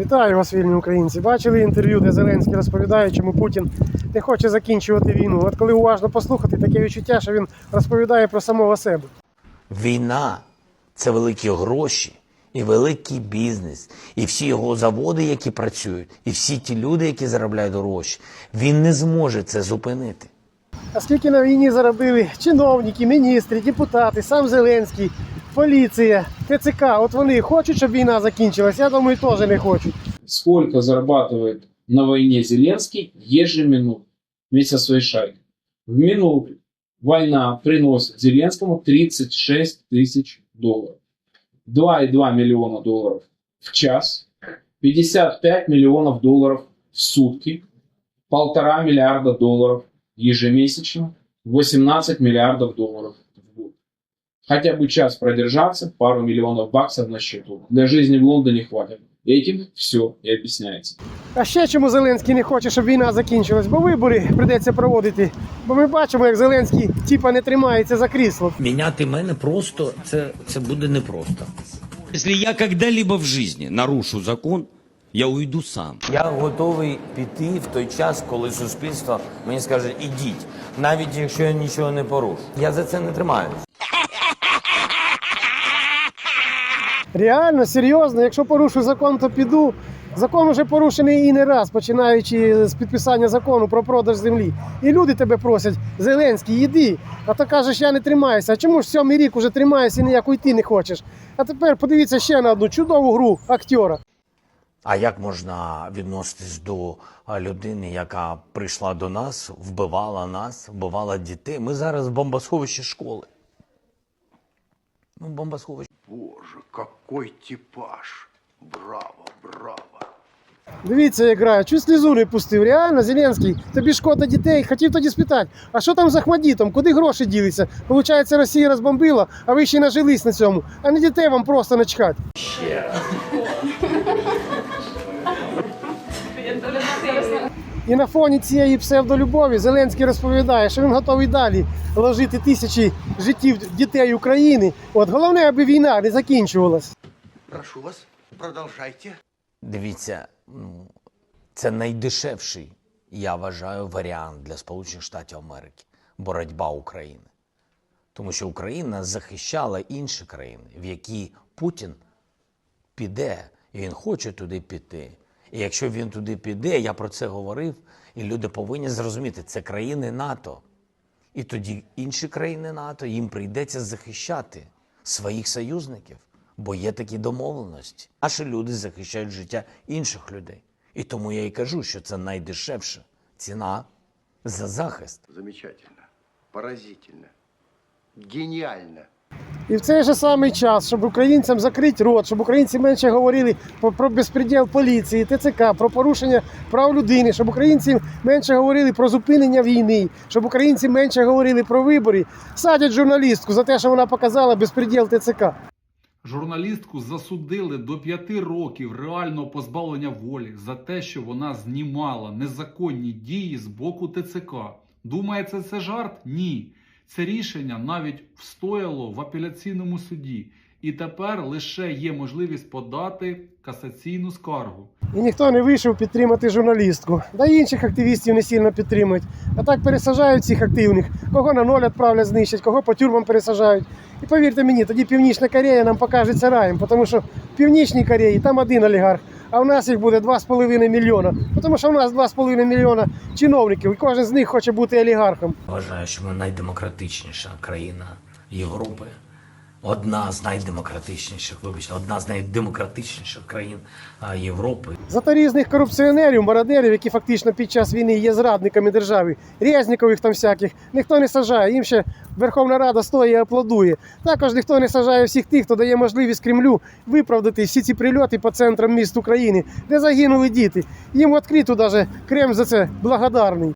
Вітаю вас, вільні українці. Бачили інтерв'ю, де Зеленський розповідає, чому Путін не хоче закінчувати війну. От коли уважно послухати, таке відчуття, що він розповідає про самого себе. Війна це великі гроші і великий бізнес, і всі його заводи, які працюють, і всі ті люди, які заробляють гроші. Він не зможе це зупинити. А скільки на війні заробили чиновники, міністри, депутати, сам Зеленський, поліція, ТЦК. От вони хочуть, щоб війна закінчилась. Я думаю, теж не хочуть. сколько зарабатывает на войне Зеленский ежеминутно вместе со своей шайкой. В минуту война приносит Зеленскому 36 тысяч долларов. 2,2 миллиона долларов в час, 55 миллионов долларов в сутки, полтора миллиарда долларов ежемесячно, 18 миллиардов долларов. Хотя бы час продержаться, пару миллионов баксов на счету. Для жизни в Лондоне хватит. Этим все и объясняется. А ще чому Зеленський не хоче, щоб війна закінчилась? Бо вибори прийдеться проводити. Бо ми бачимо, як Зеленський типа не тримається за крісло. Міняти мене просто це, це буде непросто. Если я когда-либо в жизни нарушу закон, я уйду сам. Я готовий піти в той час, коли суспільство мені скаже ідіть, навіть якщо я нічого не порушу. Я за це не тримаюсь. Реально, серйозно, якщо порушу закон, то піду. Закон уже порушений і не раз, починаючи з підписання закону про продаж землі. І люди тебе просять, Зеленський, іди. А то кажеш, я не тримаюся. А чому ж сьомий рік уже тримаєшся і ніяк уйти не хочеш? А тепер подивіться ще на одну чудову гру актера. А як можна відноситись до людини, яка прийшла до нас, вбивала нас, вбивала дітей? Ми зараз в бомбосховищі школи. Ну, бомбосховище. Боже, какой типаж! Браво, браво! Дивіться, як грає, чуть слізу не пустив. Реально, Зеленський, тобі шкода дітей. Хотів тоді спитати, а що там з Ахмадітом? Куди гроші ділися? Получається, Росія розбомбила, а ви ще нажились на цьому. А не дітей вам просто начхать. І на фоні цієї псевдолюбові Зеленський розповідає, що він готовий далі ложити тисячі життів дітей України. От головне, аби війна не закінчувалась. Прошу вас, продолжайте. Дивіться, ну, це найдешевший, я вважаю, варіант для Сполучених Штатів Америки боротьба України. Тому що Україна захищала інші країни, в які Путін піде, і він хоче туди піти. І якщо він туди піде, я про це говорив, і люди повинні зрозуміти, це країни НАТО. І тоді інші країни НАТО їм прийдеться захищати своїх союзників, бо є такі домовленості. Наші люди захищають життя інших людей. І тому я і кажу, що це найдешевша ціна за захист. Замечательно, поразительно, гениально. І в цей же самий час, щоб українцям закрити рот, щоб українці менше говорили про, безпреділ поліції, ТЦК, про порушення прав людини, щоб українці менше говорили про зупинення війни, щоб українці менше говорили про вибори, садять журналістку за те, що вона показала безпреділ ТЦК. Журналістку засудили до п'яти років реального позбавлення волі за те, що вона знімала незаконні дії з боку ТЦК. Думаєте, це жарт? Ні. Це рішення навіть встояло в апеляційному суді, і тепер лише є можливість подати касаційну скаргу. І ніхто не вийшов підтримати журналістку. Да й інших активістів не сильно підтримують. А так пересажають цих активних, кого на ноль відправлять знищать, кого по тюрмам пересажають. І повірте мені, тоді Північна Корея нам покажеться раєм, тому що в Північній Кореї там один олігарх, а в нас їх буде 2,5 мільйона. Тому що в нас 2,5 мільйона чиновників, і кожен з них хоче бути олігархом. Вважаю, що ми найдемократичніша країна Європи. Одна з найдемократичніших, вибачте, одна з найдемократичніших країн Європи. Зато різних корупціонерів, мародерів, які фактично під час війни є зрадниками держави, Резнікових там всяких, ніхто не сажає. Їм ще Верховна Рада стоїть і аплодує. Також ніхто не сажає всіх тих, хто дає можливість Кремлю виправдати всі ці прильоти по центрам міст України, де загинули діти. Їм відкрито навіть Кремль за це благодарний.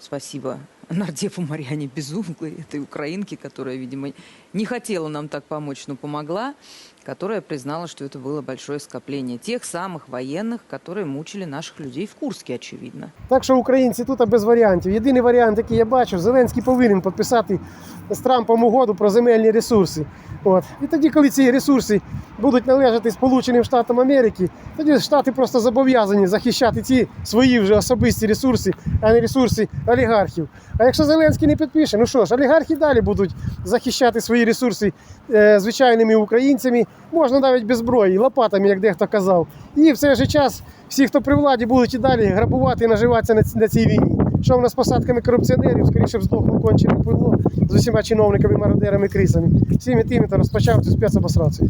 Спасибо нардепу Марьяне Безуглой, этой украинке, которая, видимо, не хотела нам так помочь, но помогла которая признала, что это было большое скопление тех самых военных, которые мучили наших людей в Курске, очевидно. Так що українці тут без варіантів. Єдиний варіант, який я бачу, Зеленський повинен підписати з Трампом угоду про земельні ресурси. От. І тоді, коли ці ресурси будуть належати Сполученим Штатам Америки, тоді Штати просто зобов'язані захищати ці свої вже особисті ресурси, а не ресурси олігархів. А якщо Зеленський не підпише, ну що ж, олігархи далі будуть захищати свої ресурси е, звичайними українцями, можна навіть без зброї, лопатами, як дехто казав. І в цей же час всі, хто при владі, будуть і далі грабувати і наживатися на, цій війні. Що в нас посадками корупціонерів, скоріше б здохло кончене пиво з усіма чиновниками, мародерами, крисами. Всіми тими, хто розпочав цю спецоперацію.